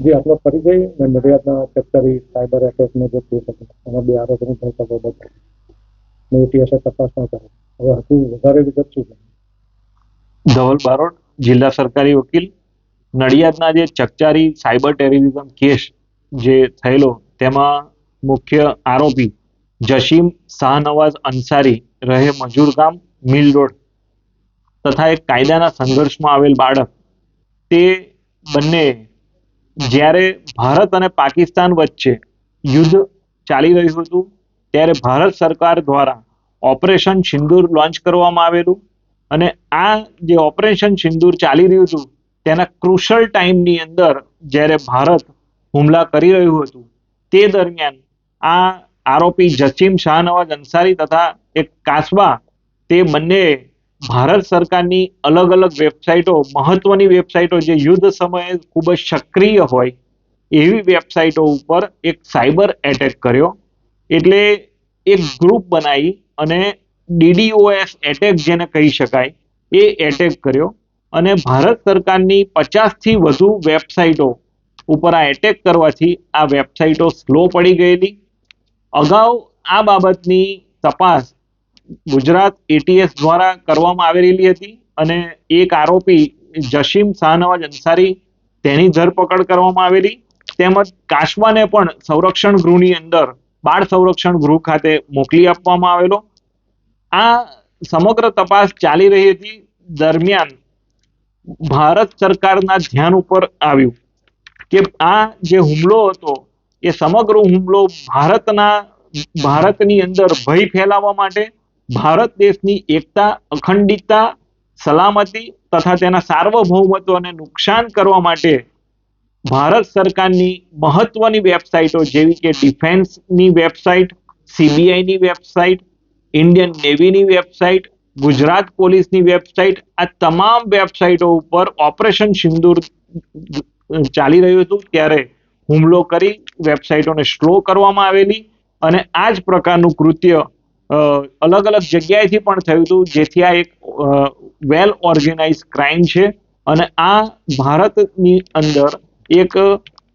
જે આપણો પરિચય અને નડિયાદના ફેક્ટરી સાયબર એટેકનો જે કેસ હતો એમાં બે આરોપીની ધરપકડ હતી ને ઇતિહાસે તપાસ ન કરે. હવે હતું વધારે વિગત શું છે? ધવલ બારોટ, જિલ્લા સરકારી વકીલ, નડિયાદના જે ચકચારી સાયબર ટેરરિઝમ કેસ જે થયેલો, તેમાં મુખ્ય આરોપી જશીમ શાહનવાઝ અંસારી રહે મજૂર ગામ મિલ રોડ તથા એક કાયદાના સંઘર્ષમાં આવેલ બાળક. તે બંને જ્યારે ભારત અને પાકિસ્તાન વચ્ચે યુદ્ધ ચાલી રહ્યું હતું, ત્યારે ભારત સરકાર દ્વારા ઓપરેશન સિંદૂર લોન્ચ કરવામાં આવેલું અને આ જે ઓપરેશન સિંદૂર ચાલી રહ્યું હતું, તેના ક્રુશલ ટાઈમની અંદર જ્યારે ભારત હુમલા કરી રહ્યું હતું, તે દરમિયાન આ આરોપી જસીમ શાહનવાજ અંસારી તથા એક કાસબા, તે બંને ભારત સરકારની અલગ અલગ વેબસાઇટો, મહત્વની વેબસાઇટો જે યુદ્ધ સમયે ખૂબ જ સક્રિય હોય, એવી વેબસાઇટો ઉપર એક સાયબર એટેક કર્યો. એટલે એક ગ્રુપ બનાવી અને ડીડીઓએસ એટેક જેને કહી શકાય, એ એટેક કર્યો. અને ભારત સરકારની પચાસથી વધુ વેબસાઇટો ઉપર આ એટેક કરવાથી આ વેબસાઇટો સ્લો પડી ગયેલી. અગાઉ આ બાબતની તપાસ ગુજરાત એટીએસ દ્વારા કરવામાં આવેલી હતી અને એક આરોપી જસીમ શાહનવાજ અંસારી તેની ધરપકડ કરવામાં આવેલી. તેમજ કાશવાને પણ સંરક્ષણ ગૃહની અંદર બાળ સંરક્ષણ ગૃહ ખાતે મોકલી આપવામાં આવેલો. આ સમગ્ર તપાસ ચાલી રહી હતી દરમિયાન ભારત સરકારના ધ્યાન ઉપર આવ્યું કે આ જે હુમલો હતો એ સમગ્ર હુમલો ભારતના ભારતની અંદર ભય ફેલાવવા માટે ભારત દેશની એકતા, અખંડિતતા, સલામતી તથા તેના સાર્વભૌમત્વને નુકસાન કરવા માટે ભારત સરકારની મહત્વની વેબસાઇટો જેવી કે ડિફેન્સની વેબસાઇટ, સીબીઆઈની વેબસાઇટ, ઇન્ડિયન નેવીની વેબસાઇટ, ગુજરાત પોલીસની વેબસાઇટ, આ તમામ વેબસાઇટો ઉપર ઓપરેશન સિંદૂર ચાલી રહ્યું હતું ત્યારે હુમલો કરી વેબસાઇટોને સ્લો કરવામાં આવેલી અને આ જ પ્રકારનું કૃત્ય અલગ અલગ જગ્યાએથી પણ થયું હતું, જેથી આ એક વેલ ઓર્ગેનાઇઝ ક્રાઇમ છે. અને આ ભારતની અંદર એક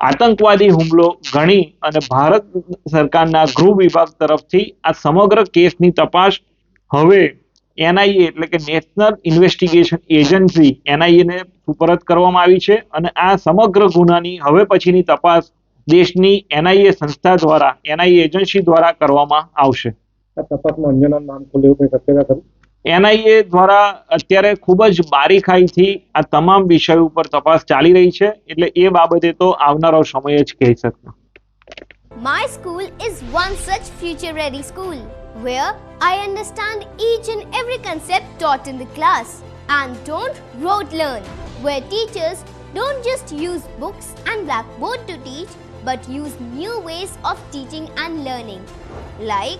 આતંકવાદી હુમલો ગણી અને ભારત સરકારના ગૃહ વિભાગ તરફથી આ સમગ્ર કેસની તપાસ હવે એનઆઈએ એટલે કે નેશનલ ઇન્વેસ્ટિગેશન એજન્સી એનઆઈએને સુપરત કરવામાં આવી છે. અને આ સમગ્ર ગુનાની હવે પછીની તપાસ દેશની એનઆઈએ સંસ્થા દ્વારા, એનઆઈએ એજન્સી દ્વારા કરવામાં આવશે. આ તપાસમાં અન્યના નામ ખુલે એવું કંઈ શક્યતા ખરી એનઆઈએ દ્વારા અત્યારે ખૂબ જ બારીકાઈથી આ તમામ વિષયો ઉપર તપાસ ચાલી રહી છે એટલે એ બાબતે તો આવનારો સમય જ કહી શકતો My school is one such future ready school where I understand each and every concept taught in the class and don't rote learn, where teachers don't just use books and blackboard to teach but use new ways of teaching and learning like